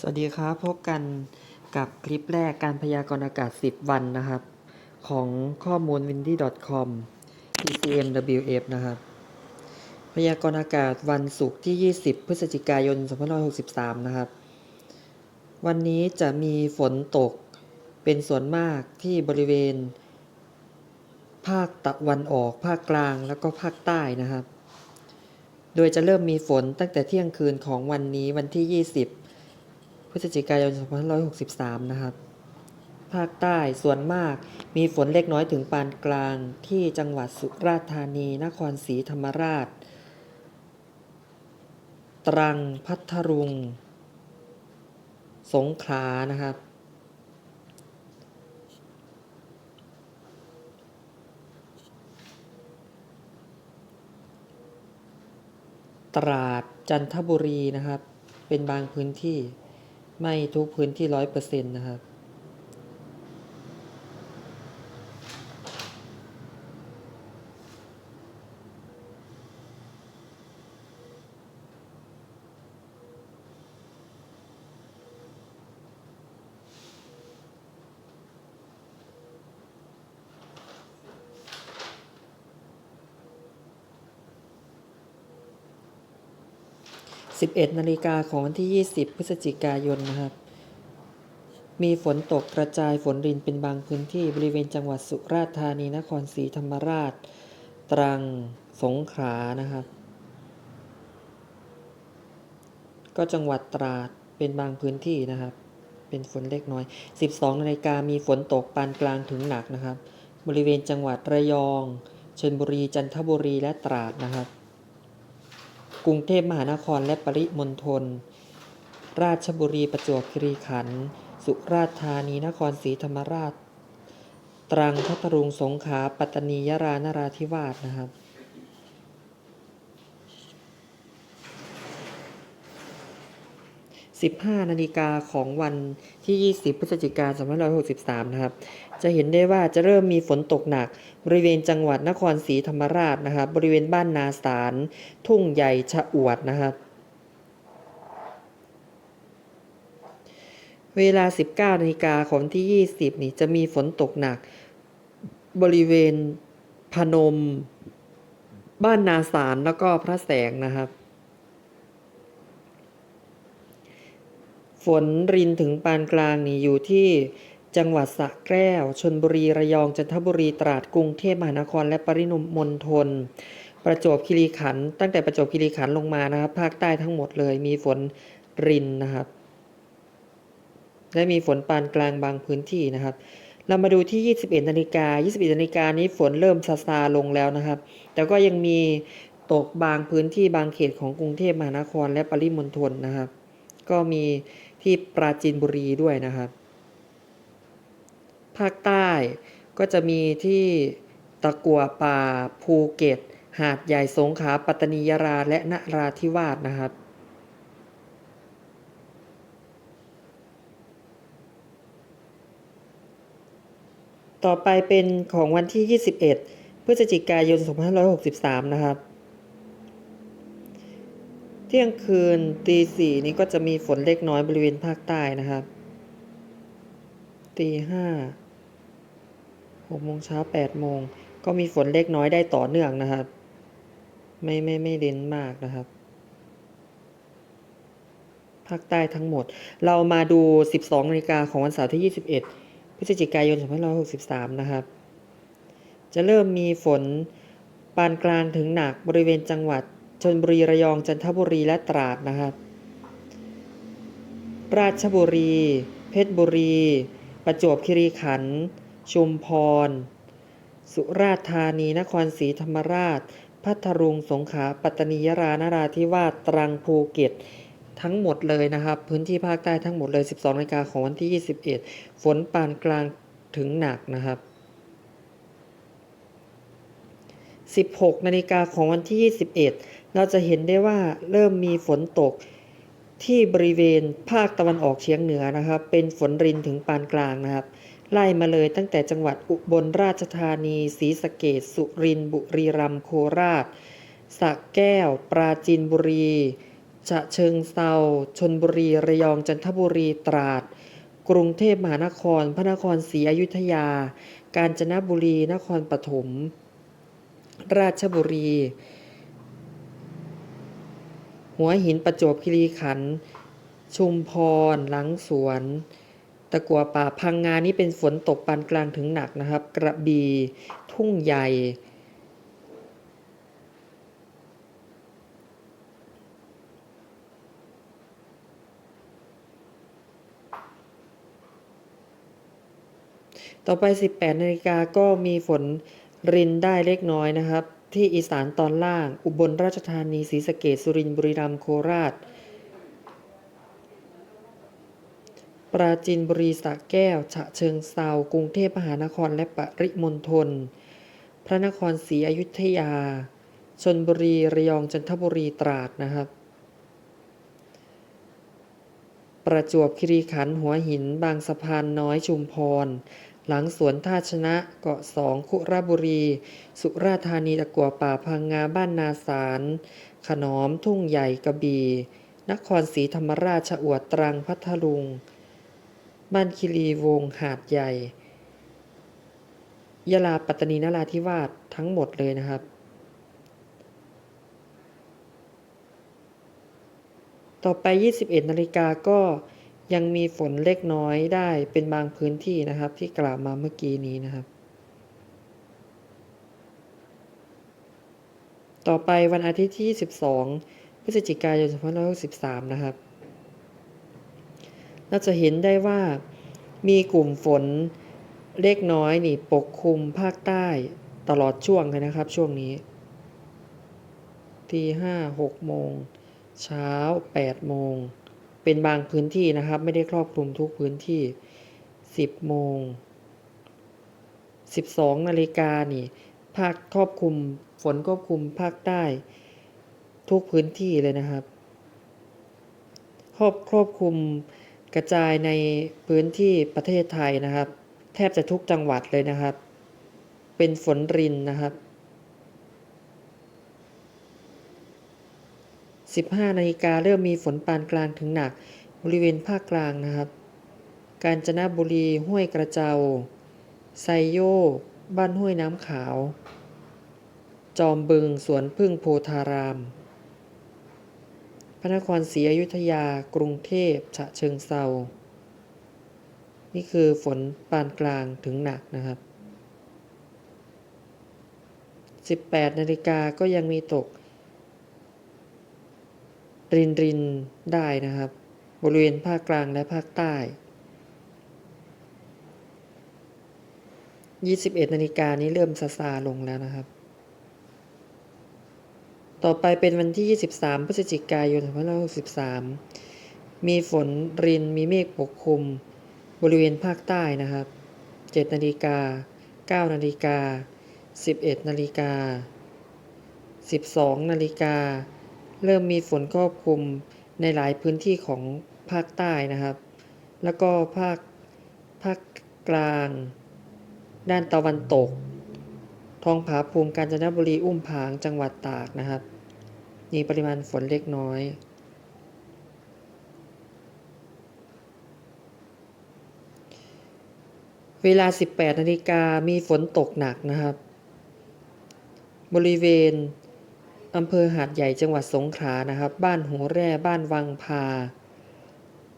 สวัสดีครับพบกันกับคลิปแรกการพยากรณ์อากาศ 10 วันนะครับ ของข้อมูล windy.com ECMWF นะครับ พยากรณ์อากาศวันศุกร์ที่ 20 พฤศจิกายน 2563 นะครับ วันนี้จะมีฝนตกเป็นส่วนมากที่บริเวณ ภาคตะวันออก ภาคกลางแล้วก็ภาคใต้นะครับ โดยจะเริ่มมีฝนตั้งแต่เที่ยงคืนของวันนี้วันที่ 20 พฤศจิกายน 2563 นะครับ ภาคใต้ส่วนมากมีฝนเล็กน้อยถึงปานกลางที่จังหวัดสุราษฎร์ธานี นครศรีธรรมราช ตรัง พัทลุง สงขลา นะครับ ตราด จันทบุรีนะครับ เป็นบางพื้นที่ ไม่ทุกพื้นที่ร้อยเปอร์เซ็นต์นะครับ 11นาฬิกาของวันที่ 20 พฤศจิกายนนะครับ มีฝนตกกระจายฝนรินเป็นบางพื้นที่บริเวณจังหวัดสุราษฎร์ธานี นครศรีธรรมราช ตรัง สงขลา นะครับ ก็จังหวัดตราดเป็นบางพื้นที่นะครับ เป็นฝนเล็กน้อย 12นาฬิกามีฝนตกปานกลางถึงหนักนะครับ บริเวณจังหวัดระยอง ชลบุรี จันทบุรี และตราดนะครับ กรุงเทพมหานครและปริมณฑล ราชบุรีประจวบคีรีขันธ์ สุราษฎร์ธานีนครศรีธรรมราช ตรังพัทลุงสงขลาปัตตานียะลานราธิวาสนะครับ 15 นาฬิกาของวันที่ 20 พฤศจิกายน2563 นะครับ จะเห็นได้ว่าจะเริ่มมีฝนตกหนัก บริเวณจังหวัดนครศรีธรรมราชนะครับ บริเวณบ้านนาสาร ทุ่งใหญ่ชะอวดนะครับ เวลา 19 นาฬิกาของที่ 20 นี่จะมีฝนตกหนัก บริเวณพนม บ้านนาสารแล้วก็พระแสงนะครับ ฝนรินถึงปานกลางนี่อยู่ที่จังหวัดสระแก้ว ชนบุรี ระยอง จันทบุรี ตราด กรุงเทพมหานคร และปริมณฑล ประจวบคีรีขันธ์ตั้งแต่ประจวบคีรีขันธ์ลงมานะครับ ภาคใต้ทั้งหมดเลยมีฝนรินนะครับ และมีฝนปานกลางบางพื้นที่นะครับ เรามาดูที่ 21 นาฬิกา 21 นาฬิกานี้ฝนเริ่มซาซาลงแล้วนะครับ แต่ก็ยังมีตกบางพื้นที่บางเขตของกรุงเทพมหานครและปริมณฑลนะครับ ก็มี ที่ปราจีนบุรีด้วยนะครับ ภาคใต้ก็จะมีที่ตะกัวป่าภูเก็ต หาดใหญ่สงขลาปัตตานียะลาและนราธิวาสนะครับต่อไปเป็นของวันที่ 21 พฤศจิกายน 2563 นะครับ ที่ยงคืนตีสี่นี้ก็จะมีฝนเล็กน้อยบริเวณภาคใต้นะครับ ตีห้าหกโมงเช้าแปดโมงก็มีฝนเล็กน้อยได้ต่อเนื่องนะครับ ไม่ไม่ไม่เด่นมากนะครับ ภาคใต้ทั้งหมด เรามาดู 12นาฬิกาของวันเสาร์ที่ 21 พฤศจิกายน 2563 นะครับ จะเริ่มมีฝนปานกลางถึงหนักบริเวณจังหวัด ชนบุรีระยองจันทบุรีและตราดนะครับ ราชบุรี เพชรบุรี ประจวบคีรีขันธ์ชุมพร สุราษฎร์ธานีนครศรีธรรมราช พัทลุงสงขลาปัตตานียะลานราธิวาสตรังภูเก็ตทั้งหมดเลยนะครับ พื้นที่ภาคใต้ทั้งหมดเลย 12นาฬิกาของวันที่ 21 ฝนปานกลางถึงหนักนะครับ 16นาฬิกาของวันที่ 21 เราจะเห็นได้ว่าเริ่มมีฝนตกที่บริเวณภาคตะวันออกเฉียงเหนือนะครับ เป็นฝนรินถึงปานกลางนะครับ ไล่มาเลยตั้งแต่จังหวัดอุบลราชธานีศรีสะเกษสุรินทร์บุรีรัมย์โคราชสระแก้ว ปราจีนบุรีฉะเชิงเซาชนบุรีระยองจันทบุรีตราด กรุงเทพมหานคร พระนครศรีอยุธยา กาญจนบุรีนครปฐมราชบุรี หัวหินประจวบคีรีขันธ์ชุมพร หลังสวน ตะกัวป่าพังงานี่เป็นฝนตกปานกลางถึงหนักนะครับ กระบี่ทุ่งใหญ่ ต่อไป 18นาฬิกาก็มีฝนรินได้เล็กน้อยนะครับ ที่อีสานตอนล่าง อุบลราชธานีศรีสะเกษสุรินทร์บุรีรัมย์โคราช ปราจีนบุรีสระแก้ว ฉะเชิงเซากรุงเทพมหานครและปริมณฑลพระนครศรีอยุธยาชนบุรีระยองจันทบุรีตราดนะครับ ประจวบคีรีขันธ์หัวหิน บางสะพานน้อยชุมพร หลังสวนท่าชนะเกาะสองคุระบุรี สุราธานีตะกัวป่าพังงาบ้านนาสาร ขนอมทุ่งใหญ่กระบี่นครศรีธรรมราชอวดตรังพัทลุง บ้านคิรีวงศ์หาดใหญ่ยะลาปัตตานีนราธิวาสทั้งหมดเลยนะครับ ต่อไป 21 นาฬิกาก็ ยังมีฝนเล็กน้อยได้เป็นบางพื้นที่นะครับ ที่กล่าวมาเมื่อกี้นี้นะครับ ต่อไปวันอาทิตย์ที่22พฤศจิกายน 2563 นะครับ เราจะเห็นได้ว่ามีกลุ่มฝนเล็กน้อยนี่ปกคลุมภาคใต้ตลอดช่วงเลยนะครับ ช่วงนี้ที่5 6โมง เช้า8โมง เป็นบางพื้นที่นะครับ ไม่ได้ครอบคลุมทุกพื้นที่ 10 โมง 12 นาฬิกานี่ภาคครอบคลุมฝนครอบคลุมภาคใต้ทุกพื้นที่เลยนะครับ ครอบครอบคลุมกระจายในพื้นที่ประเทศไทยนะครับ แทบจะทุกจังหวัดเลยนะครับ เป็นฝนรินนะครับ 15นาฬิกาเริ่มมีฝนปานกลางถึงหนักบริเวณภาคกลางนะครับ กาญจนบุรีห้วยกระเจาไซโยกบ้านห้วยน้ำขาว จอมบึงสวนพึ่งโพธาราม พระนครศรีอยุธยากรุงเทพฉะเชิงเซานี่คือฝนปานกลางถึงหนักนะครับ 18นาฬิกาก็ยังมีตก รินรินได้นะครับ บริเวณภาคกลางและภาคใต้ 21นาฬิกานี้เริ่มซาซาลงแล้วนะครับ ต่อไปเป็นวันที่ 23 พฤศจิกายน2563 มีฝนรินมีเมฆปกคลุม บริเวณภาคใต้นะครับ 7นาฬิกา 9นาฬิกา 11นาฬิกา 12นาฬิกา เริ่มมีฝนครอบคลุมในหลายพื้นที่ของภาคใต้นะครับ แล้วก็ภาคภาคกลาง ด้านตะวันตก ทองผาภูมิกาญจนบุรีอุ้มผางจังหวัดตากนะครับ มีปริมาณฝนเล็กน้อยเวลา 18 นาฬิกามีฝนตกหนักนะครับ บริเวณ อำเภอหาดใหญ่จังหวัดสงขลานะครับ บ้านหูแร่บ้านวังพา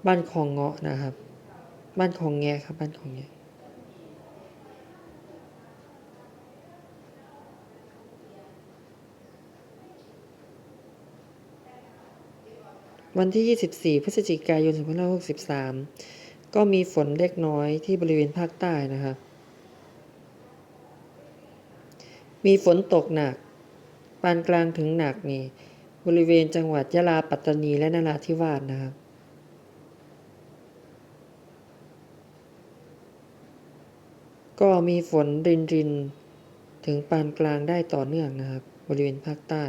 บ้านคลองเงาะนะครับ บ้านคลองแงะครับ บ้านคลองแงะวันที่ 24 พฤศจิกายน 2563 ก็มีฝนเล็กน้อยที่บริเวณภาคใต้นะครับ มีฝนตกหนักานกลางถึงหนักนี่บริเวณจังหวัดยะลาปัตตานีและนราธิวาสนะครับก็มีฝนรินรินถึงปานกลางได้ต่อเนื่องนะครับ บริเวณภาคใต้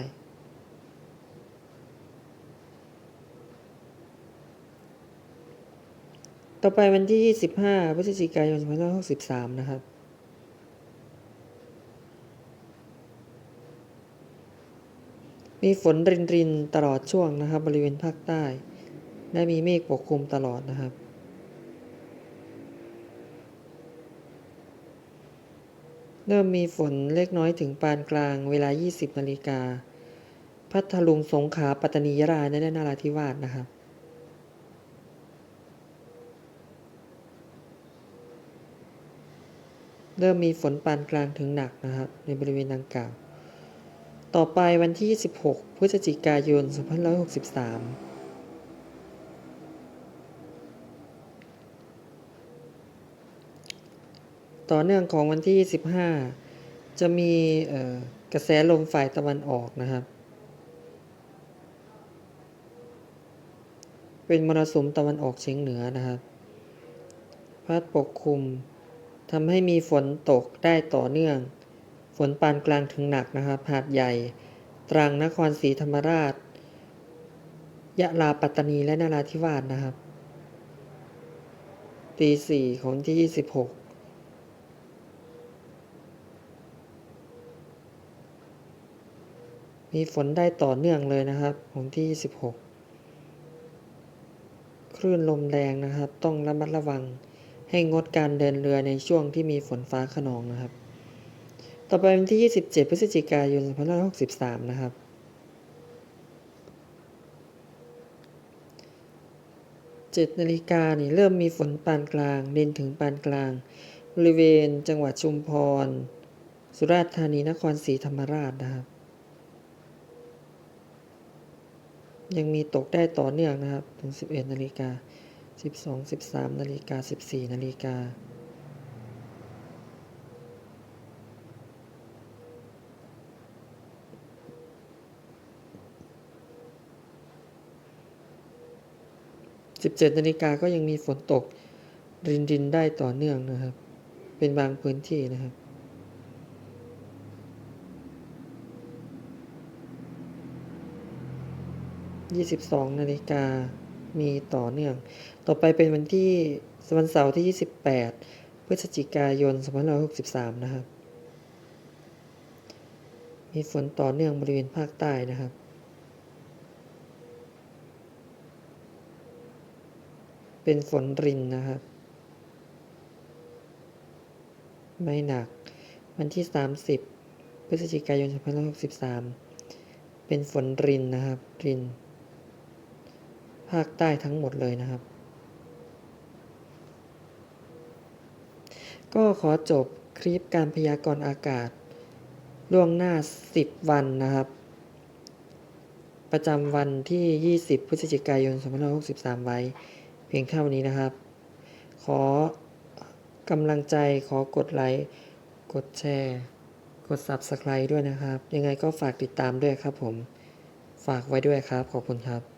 ต่อไปวันที่ 25พฤศจิกายน2563 นะครับ มีฝนรินรินตลอดช่วงนะครับ บริเวณภาคใต้ และมีเมฆปกคลุมตลอดนะครับ เริ่มมีฝนเล็กน้อยถึงปานกลางเวลา 20 นาฬิกา พัทลุง สงขลา ปัตตานียะลาและนราธิวาสนะครับเริ่มมีฝนปานกลางถึงหนักนะครับในบริเวณดังกล่าว ต่อไปวันที่ 16 พฤศจิกายน 2563ต่อเนื่องของวันที่25จะมีกระแสลมฝ่ายตะวันออกนะครับ เป็นมรสุมตะวันออกเฉียงเหนือนะครับ พัดปกคลุมทำให้มีฝนตกได้ต่อเนื่อง ฝนปานกลางถึงหนักนะครับหาดใหญ่ ตรังนครศรีธรรมราช ยะลาปัตตานีและนราธิวาสนะครับ ตีสี่ของวันที่ 26มีฝนได้ต่อเนื่องเลยนะครับของที่ 26 คลื่นลมแรงนะครับ ต้องระมัดระวังให้งดการเดินเรือในช่วงที่มีฝนฟ้าขนองนะครับ ต่อไปวันที่ 27 พฤศจิกายน 2563 นะครับ 7 นาฬิกานี่เริ่มมีฝนปานกลางเน้นถึงปานกลาง บริเวณจังหวัดชุมพร สุราษฎร์ธานี นครศรีธรรมราชนะครับ ยังมีตกได้ต่อเนื่องนะครับ ถึง 11 นาฬิกา 12 13 นาฬิกา 14 นาฬิกา 17นาฬิกาก็ยังมีฝนตก รินรินได้ต่อเนื่องนะครับ เป็นบางพื้นที่นะครับ 22นาฬิกามีต่อเนื่อง ต่อไปเป็นวันที่วันเสาร์ที่ 28 พฤศจิกายน2563 นะครับ มีฝนต่อเนื่องบริเวณภาคใต้นะครับ เป็นฝนรินนะครับ ไม่หนัก วันที่ 30 พฤศจิกายน2563 เป็นฝนรินนะครับ ริน ภาคใต้ทั้งหมดเลยนะครับ ก็ขอจบคลิปการพยากรณ์อากาศ ล่วงหน้า 10 วันนะครับประจำวันที่ 20 พฤศจิกายน 2563 ไว้ เพียงเท่านี้นะครับ ขอกำลังใจขอกดไลค์ กดแชร์ กด Subscribe ด้วยนะครับ ยังไงก็ฝากติดตามด้วยครับผม ฝากไว้ด้วยครับ ขอบคุณครับ